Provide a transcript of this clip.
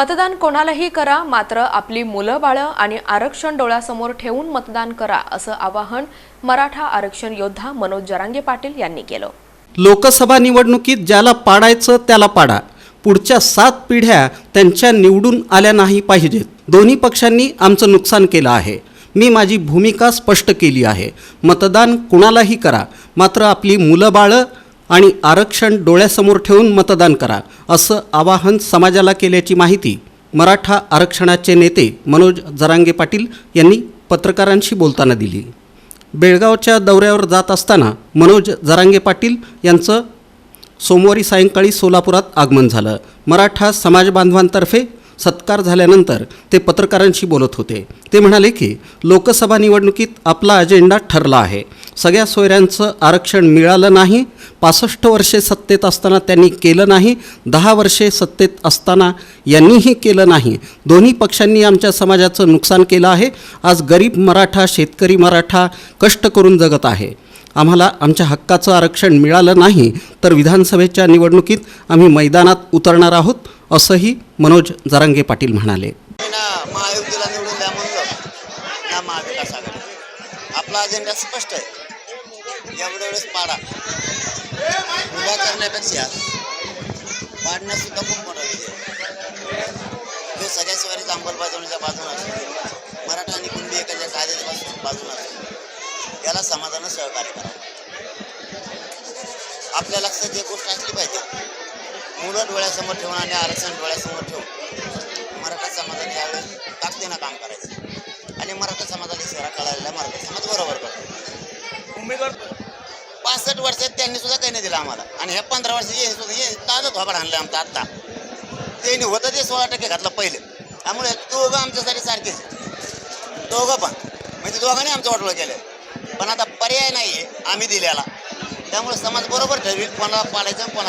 मतदान कोणालाही करा मात्र आपली मुलं बाळं आणि आरक्षण डोळ्यासमोर ठेवून मतदान करा असं आवाहन मराठा आरक्षण योद्धा मनोज जरांगे पाटील यांनी केलं. लोकसभा निवडणुकीत ज्याला पाडायचं त्याला पाडा. पुढच्या सात पिढ्या त्यांच्या निवडून आल्या नाही पाहिजेत. दोन्ही पक्षांनी आमचं नुकसान केलं आहे. मी माझी भूमिका स्पष्ट केली आहे. मतदान कुणालाही करा मात्र आपली मुलं बाळं आणि आरक्षण डोळ्यासमोर ठेवून मतदान करा असं आवाहन समाजाला केल्याची माहिती मराठा आरक्षणाचे नेते मनोज जरांगे पाटील यांनी पत्रकारांशी बोलताना दिली. बेळगावच्या दौऱ्यावर जात असताना मनोज जरांगे पाटील यांचं सोमवारी सायंकाळी सोलापुरात आगमन झालं. मराठा समाज बांधवांतर्फे सत्कार झाल्यानंतर ते पत्रकारांशी बोलत होते. ते म्हणाले की लोकसभा निवडणुकीत आपला अजेंडा ठरला आहे. सगळ्या सोयऱ्यांचं आरक्षण मिळालं नाही पासष्ट वर्षे सत्तेत असताना त्यांनी केलं नाही दहा वर्षे सत्तेत असताना यांनीही केलं नाही. दोन्ही पक्षांनी आमच्या समाजाचं नुकसान केलं आहे. आज गरीब मराठा शेतकरी मराठा कष्ट करून जगत आहे. आम्हाला आमच्या हक्काचं आरक्षण मिळालं नाही तर विधानसभेच्या निवडणुकीत आम्ही मैदानात उतरणार आहोत असंही मनोज जरांगे पाटील म्हणाले. महायुतीला निवडून द्या म्हणलं ना महाविकास आघाडी आपला अजेंडा स्पष्ट आहे. एवढ्या वेळेस पाडा. करण्यापेक्षा पाडण्यात सुद्धा खूप मोठा होते तो सगळ्या शिवारीच्या अंमलबजावणीच्या बाजूने असतो. मराठा आणि कुणबी एकाच्या कायद्याच्या बाजूने असतो. याला समाजानं सहकार्य करा. आपल्या लक्षात एक गोष्ट असली पाहिजे. मुलं डोळ्यासमोर ठेवून आणि आरक्षण डोळ्यासमोर ठेवून मराठा समाजाने यावेळेस ताकदीनं काम करायचं. आणि मराठा समाजाला इशारा कळालेला मराठा समाज पासष्ट वर्षात त्यांनी सुद्धा काही नाही दिलं आम्हाला. आणि ह्या पंधरा वर्षाचे हे सुद्धा हे ताजं थोबाड आणलं आमचं आत्ता. त्यांनी होतं ते सोळा टक्के घातलं पहिले. त्यामुळे दोघं आमच्यासाठी सारखेच दोघं पण. म्हणजे दोघांनी आमचं वाटोळं गेलं पण आता पर्याय नाही आहे आम्ही दिल्याला त्यामुळे समाज बरोबर ठरवी कोणाला पाडायचं आणि कोणाला